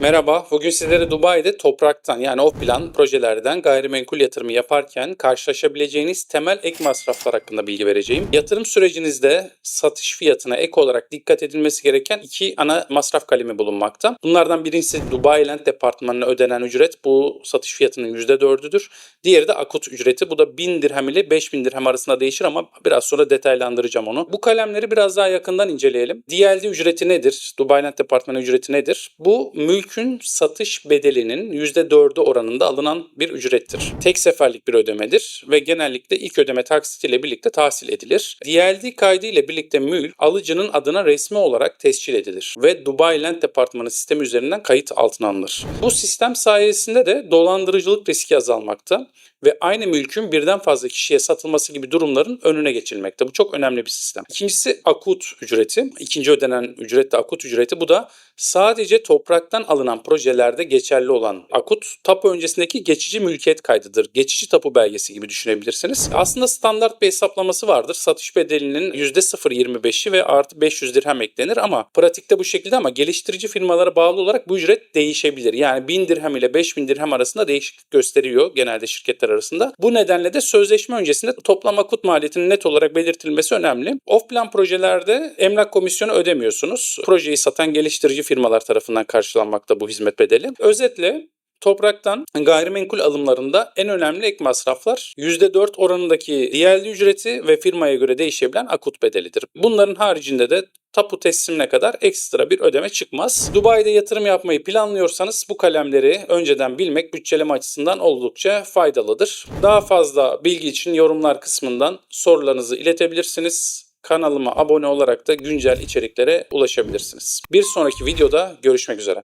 Merhaba, bugün sizlere Dubai'de topraktan yani off plan projelerden gayrimenkul yatırımı yaparken karşılaşabileceğiniz temel ek masraflar hakkında bilgi vereceğim. Yatırım sürecinizde satış fiyatına ek olarak dikkat edilmesi gereken iki ana masraf kalemi bulunmakta. Bunlardan birincisi Dubai Land Departmanı'na ödenen ücret. Bu satış fiyatının %4'üdür. Diğeri de akut ücreti. Bu da 1000 dirhem ile 5000 dirhem arasında değişir ama biraz sonra detaylandıracağım onu. Bu kalemleri biraz daha yakından inceleyelim. DLD ücreti nedir? Dubai Land Departmanı ücreti nedir? Bu mülkün satış bedelinin %4'ü oranında alınan bir ücrettir. Tek seferlik bir ödemedir ve genellikle ilk ödeme taksitiyle birlikte tahsil edilir. DLD kaydı ile birlikte mülk alıcının adına resmi olarak tescil edilir ve Dubai Land Departmanı sistemi üzerinden kayıt altına alınır. Bu sistem sayesinde de dolandırıcılık riski azalmakta ve aynı mülkün birden fazla kişiye satılması gibi durumların önüne geçilmekte. Bu çok önemli bir sistem. İkincisi akut ücreti. İkinci ödenen ücret de akut ücreti. Bu da sadece topraktan alınan projelerde geçerli olan akut tapu öncesindeki geçici mülkiyet kaydıdır. Geçici tapu belgesi gibi düşünebilirsiniz. Aslında standart bir hesaplaması vardır. Satış bedelinin %0.25'i ve artı 500 dirhem eklenir ama pratikte bu şekilde ama geliştirici firmalara bağlı olarak bu ücret değişebilir. Yani 1000 dirhem ile 5000 dirhem arasında değişiklik gösteriyor genelde şirketler arasında. Bu nedenle de sözleşme öncesinde toplam akut maliyetinin net olarak belirtilmesi önemli. Off plan projelerde emlak komisyonu ödemiyorsunuz. Projeyi satan geliştirici firmalar tarafından karşılanmakta bu hizmet bedeli. Özetle Topraktan gayrimenkul alımlarında en önemli ek masraflar %4 oranındaki DLD ücreti ve firmaya göre değişebilen akut bedelidir. Bunların haricinde de tapu teslimine kadar ekstra bir ödeme çıkmaz. Dubai'de yatırım yapmayı planlıyorsanız bu kalemleri önceden bilmek bütçeleme açısından oldukça faydalıdır. Daha fazla bilgi için yorumlar kısmından sorularınızı iletebilirsiniz. Kanalıma abone olarak da güncel içeriklere ulaşabilirsiniz. Bir sonraki videoda görüşmek üzere.